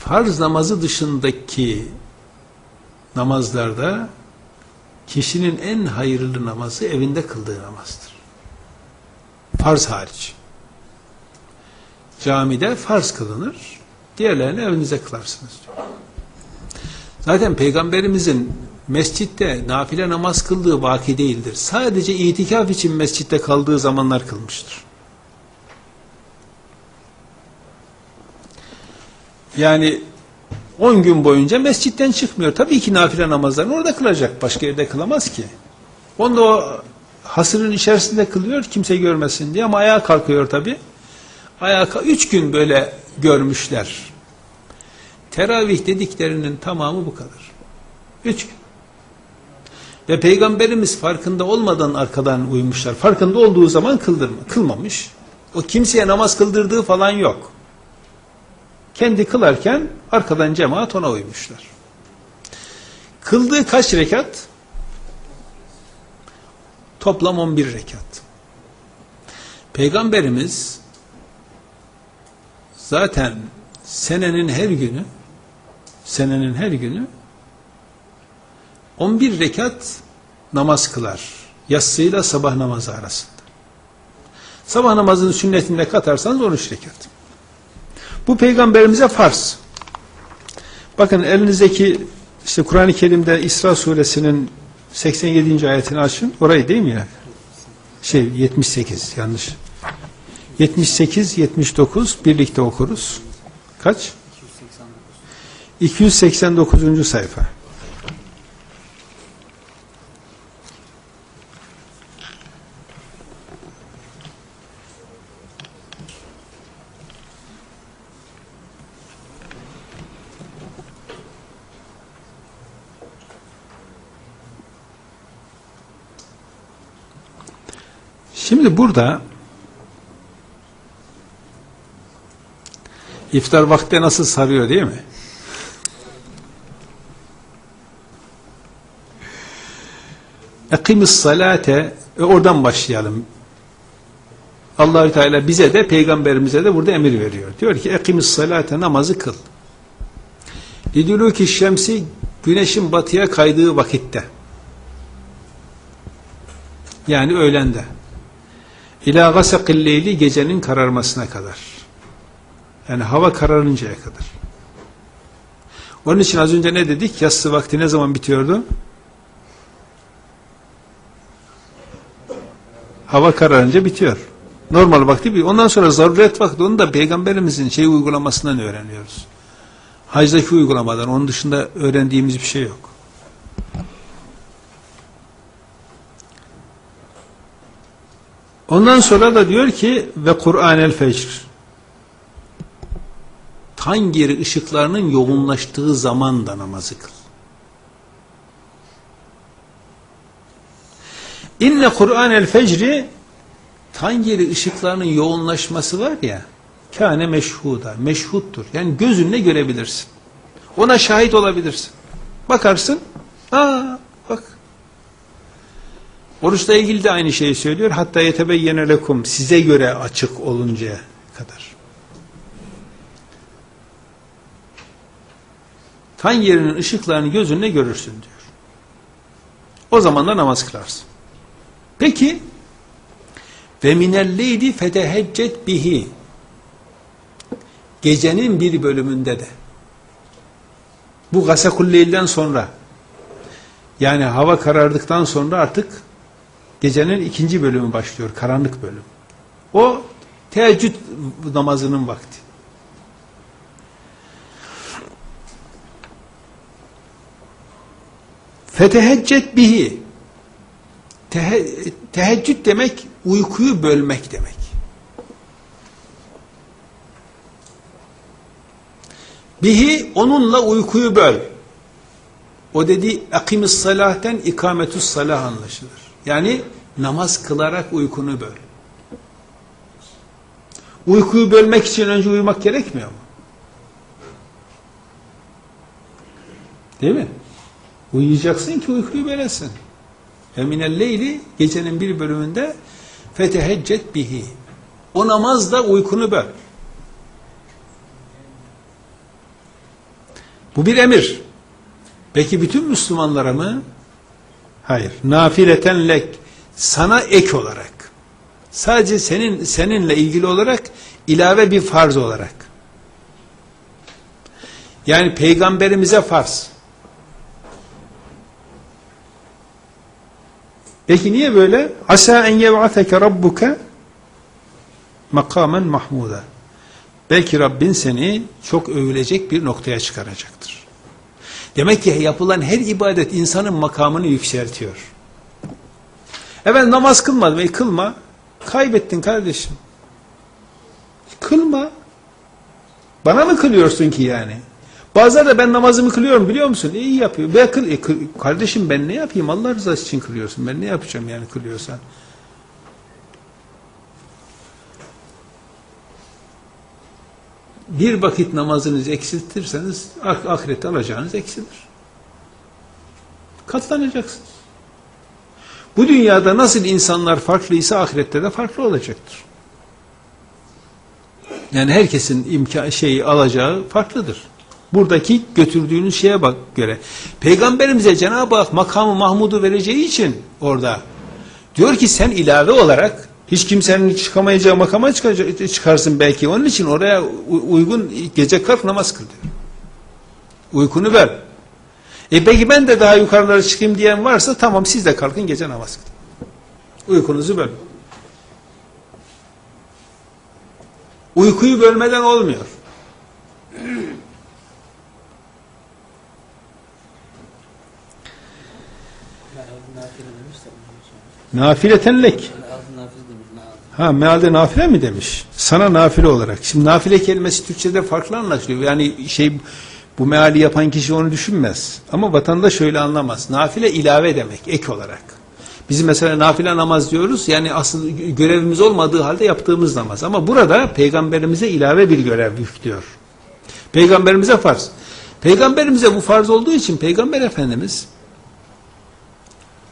farz namazı dışındaki namazlarda kişinin en hayırlı namazı evinde kıldığı namazdır. Farz hariç. Camide farz kılınır, diğerlerini evinize kılarsınız diyor. Zaten Peygamberimizin mescitte nafile namaz kıldığı vaki değildir. Sadece itikaf için mescitte kaldığı zamanlar kılmıştır. Yani 10 gün boyunca mescitten çıkmıyor. Tabii ki nafile namazlarını orada kılacak. Başka yerde kılamaz ki. Onu da o hasırın içerisinde kılıyor kimse görmesin diye ama ayağa kalkıyor tabii. Ayağa üç gün böyle görmüşler. Teravih dediklerinin tamamı bu kadar. Üç gün. Ve Peygamberimiz farkında olmadan arkadan uymuşlar. Farkında olduğu zaman kıldırma, kılmamış. O kimseye namaz kıldırdığı falan yok. Kendi kılarken arkadan cemaat ona uymuşlar. Kıldığı kaç rekat? Toplam 11 rekat. Peygamberimiz zaten senenin her günü senenin her günü 11 rekat namaz kılar. Yatsıyla sabah namazı arasında. Sabah namazının sünnetinde katarsanız 13 rekat. Bu peygamberimize farz. Bakın elinizdeki işte Kur'an-ı Kerim'de İsra suresinin 87. ayetini açın. Orayı değil mi ya? Şey 78 yanlış. 78 79 birlikte okuruz. Kaç? 289. sayfa. Şimdi burada iftar vakti nasıl sarıyor değil mi? Ekimis salate e, oradan başlayalım. Allahü Teala bize de peygamberimize de burada emir veriyor. Diyor ki ekimis salate namazı kıl. Liduluki şemsi güneşin batıya kaydığı vakitte. Yani öğlende. İlâ gasakil gecenin kararmasına kadar. Yani hava kararıncaya kadar. Onun için az önce ne dedik? Yatsı vakti ne zaman bitiyordu? Hava kararınca bitiyor. Normal vakti bir. Ondan sonra zaruret vakti onu da peygamberimizin şey uygulamasından öğreniyoruz. Hacdaki uygulamadan. Onun dışında öğrendiğimiz bir şey yok. Ondan sonra da diyor ki ve Kur'an el fecr. Tan yeri ışıklarının yoğunlaştığı zaman da namazı kıl. İnne Kur'an el fecri tan yeri ışıklarının yoğunlaşması var ya kâne meşhuda, meşhuttur. Yani gözünle görebilirsin. Ona şahit olabilirsin. Bakarsın, aa bak Oruçla ilgili de aynı şeyi söylüyor. Hatta yetebeyyene lekum size göre açık oluncaya kadar. Kan yerinin ışıklarını gözünle görürsün diyor. O zaman da namaz kılarsın. Peki ve minelleyli feteheccet bihi gecenin bir bölümünde de bu gasekulleyilden sonra yani hava karardıktan sonra artık Gecenin ikinci bölümü başlıyor, karanlık bölüm. O teheccüd namazının vakti. Feteheccet bihi. Tehe, teheccüd demek uykuyu bölmek demek. Bihi onunla uykuyu böl. O dedi akimis salahten ikametüs salah anlaşılır. Yani namaz kılarak uykunu böl. Uykuyu bölmek için önce uyumak gerekmiyor mu? Değil mi? Uyuyacaksın ki uykuyu bölesin. Eminel leyli gecenin bir bölümünde feteheccet bihi. O namazda uykunu böl. Bu bir emir. Peki bütün Müslümanlara mı? Hayır. Nafileten lek sana ek olarak. Sadece senin seninle ilgili olarak ilave bir farz olarak. Yani peygamberimize farz. Peki niye böyle? Asa en yeb'ateke rabbuke makamen mahmuda. Belki Rabbin seni çok övülecek bir noktaya çıkaracaktır. Demek ki yapılan her ibadet insanın makamını yükseltiyor. Evet namaz kılmadım. E kılma. Kaybettin kardeşim. Kılma. Bana mı kılıyorsun ki yani? Bazıları da ben namazımı kılıyorum biliyor musun? İyi yapıyor. Ben kıl, e, kardeşim ben ne yapayım? Allah rızası için kılıyorsun. Ben ne yapacağım yani kılıyorsan? Bir vakit namazınızı eksiltirseniz ah- ahirette alacağınız eksilir. Katlanacaksınız. Bu dünyada nasıl insanlar farklıysa ahirette de farklı olacaktır. Yani herkesin imkan şeyi alacağı farklıdır. Buradaki götürdüğünüz şeye bak göre. Peygamberimize Cenab-ı Hak makamı Mahmud'u vereceği için orada diyor ki sen ilave olarak hiç kimsenin çıkamayacağı makama çıkarsın belki. Onun için oraya uygun gece kalk namaz kıl diyor. Uykunu ver. E peki ben de daha yukarılara çıkayım diyen varsa tamam siz de kalkın gece namaz kılın. Uykunuzu bölün. Uykuyu bölmeden olmuyor. Nafile demiş de bundan sonra. Nafileten lek. Yani altı nafile demiş. nafile. Ha mealde nafile mi demiş? Sana nafile olarak. Şimdi nafile kelimesi Türkçe'de farklı anlaşılıyor. Yani şey bu meali yapan kişi onu düşünmez. Ama vatandaş öyle anlamaz. Nafile ilave demek, ek olarak. Biz mesela nafile namaz diyoruz. Yani asıl görevimiz olmadığı halde yaptığımız namaz. Ama burada peygamberimize ilave bir görev yüklüyor. Peygamberimize farz. Peygamberimize bu farz olduğu için peygamber efendimiz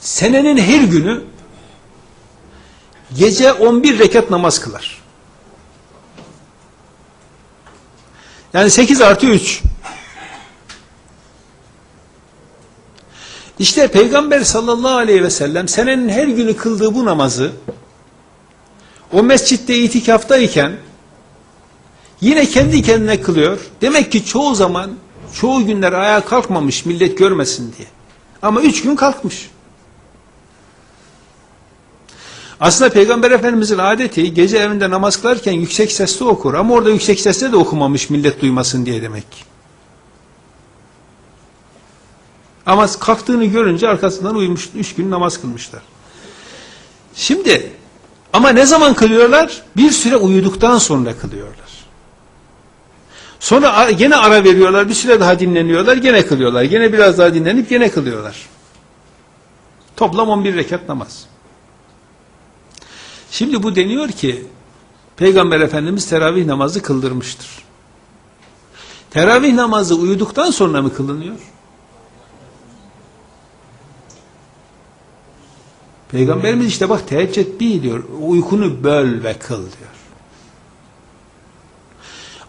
senenin her günü gece 11 rekat namaz kılar. Yani 8 artı 3. İşte Peygamber sallallahu aleyhi ve sellem senenin her günü kıldığı bu namazı o mescitte itikaftayken yine kendi kendine kılıyor. Demek ki çoğu zaman çoğu günler ayağa kalkmamış millet görmesin diye. Ama üç gün kalkmış. Aslında Peygamber Efendimizin adeti gece evinde namaz kılarken yüksek sesle okur. Ama orada yüksek sesle de okumamış millet duymasın diye demek. Ama kalktığını görünce arkasından uyumuş, üç gün namaz kılmışlar. Şimdi ama ne zaman kılıyorlar? Bir süre uyuduktan sonra kılıyorlar. Sonra gene ara veriyorlar, bir süre daha dinleniyorlar, gene kılıyorlar. Gene biraz daha dinlenip gene kılıyorlar. Toplam 11 rekat namaz. Şimdi bu deniyor ki Peygamber Efendimiz teravih namazı kıldırmıştır. Teravih namazı uyuduktan sonra mı kılınıyor? Peygamberimiz işte bak teheccüd bir diyor. Uykunu böl ve kıl diyor.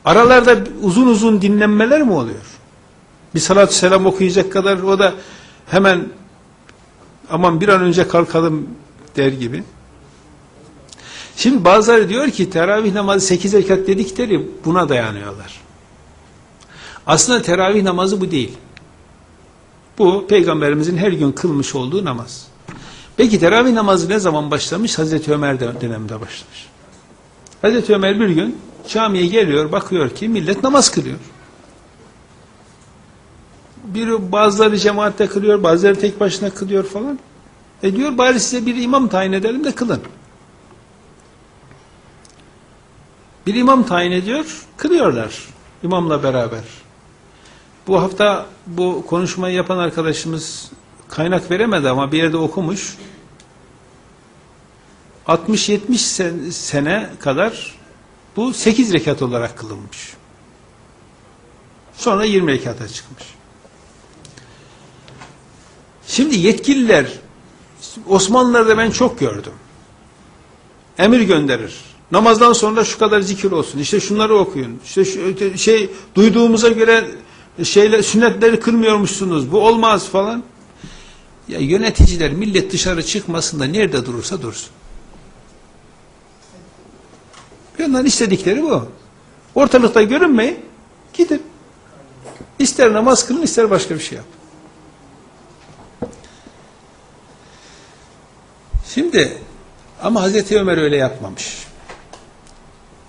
Aralarda uzun uzun dinlenmeler mi oluyor? Bir salatü selam okuyacak kadar o da hemen aman bir an önce kalkalım der gibi. Şimdi bazıları diyor ki teravih namazı 8 rekat dedikleri buna dayanıyorlar. Aslında teravih namazı bu değil. Bu peygamberimizin her gün kılmış olduğu namaz. Peki teravih namazı ne zaman başlamış? Hazreti Ömer de- döneminde başlamış. Hazreti Ömer bir gün camiye geliyor, bakıyor ki millet namaz kılıyor. Bir bazıları cemaatte kılıyor, bazıları tek başına kılıyor falan. E diyor bari size bir imam tayin edelim de kılın. Bir imam tayin ediyor, kılıyorlar imamla beraber. Bu hafta bu konuşmayı yapan arkadaşımız kaynak veremedi ama bir yerde okumuş. 60-70 sen- sene kadar bu 8 rekat olarak kılınmış. Sonra 20 rekata çıkmış. Şimdi yetkililer Osmanlılar'da ben çok gördüm. Emir gönderir. Namazdan sonra şu kadar zikir olsun. İşte şunları okuyun. İşte şu, şey duyduğumuza göre şeyle sünnetleri kırmıyormuşsunuz. Bu olmaz falan. Ya yöneticiler millet dışarı çıkmasın da nerede durursa dursun. Onların istedikleri bu. Ortalıkta görünmeyin. Gidin. İster namaz kılın ister başka bir şey yap. Şimdi ama Hazreti Ömer öyle yapmamış.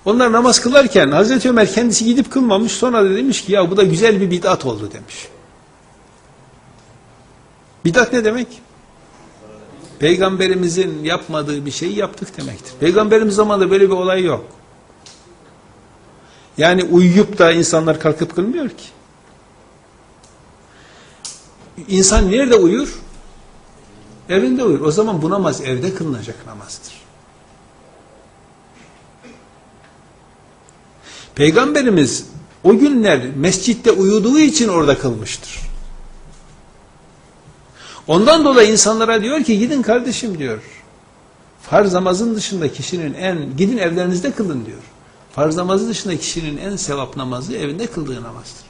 Onlar namaz kılarken Hazreti Ömer kendisi gidip kılmamış sonra da demiş ki ya bu da güzel bir bid'at oldu demiş. Bid'at ne demek? Peygamberimizin yapmadığı bir şeyi yaptık demektir. Peygamberimiz zamanında böyle bir olay yok. Yani uyuyup da insanlar kalkıp kılmıyor ki. İnsan nerede uyur? Evinde uyur. O zaman bu namaz evde kılınacak namazdır. Peygamberimiz o günler mescitte uyuduğu için orada kılmıştır. Ondan dolayı insanlara diyor ki gidin kardeşim diyor. Farz namazın dışında kişinin en gidin evlerinizde kılın diyor. Farz namazı dışında kişinin en sevap namazı evinde kıldığı namazdır.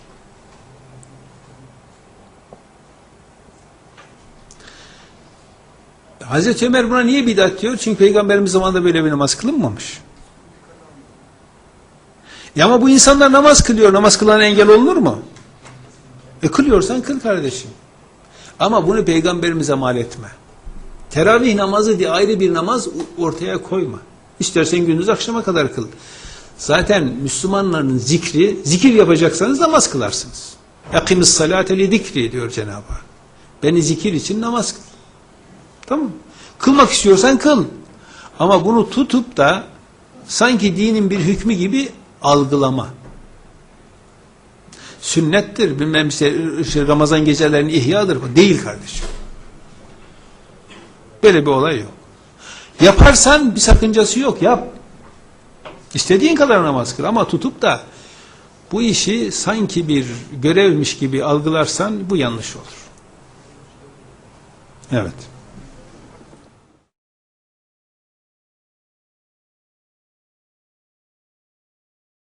Hazreti Ömer buna niye bidat diyor? Çünkü Peygamberimiz zamanında böyle bir namaz kılınmamış. Ya ama bu insanlar namaz kılıyor. Namaz kılana engel olunur mu? E kılıyorsan kıl kardeşim. Ama bunu peygamberimize mal etme. Teravih namazı diye ayrı bir namaz ortaya koyma. İstersen gündüz akşama kadar kıl. Zaten Müslümanların zikri, zikir yapacaksanız namaz kılarsınız. Yakimiz salate li zikri diyor Cenab-ı Hak. Beni zikir için namaz kıl. Tamam? Kılmak istiyorsan kıl. Ama bunu tutup da sanki dinin bir hükmü gibi algılama. Sünnettir, bilmem işte, işte Ramazan gecelerinin ihyadır. Değil kardeşim. Böyle bir olay yok. Yaparsan bir sakıncası yok. Yap. İstediğin kadar namaz kıl ama tutup da bu işi sanki bir görevmiş gibi algılarsan bu yanlış olur. Evet.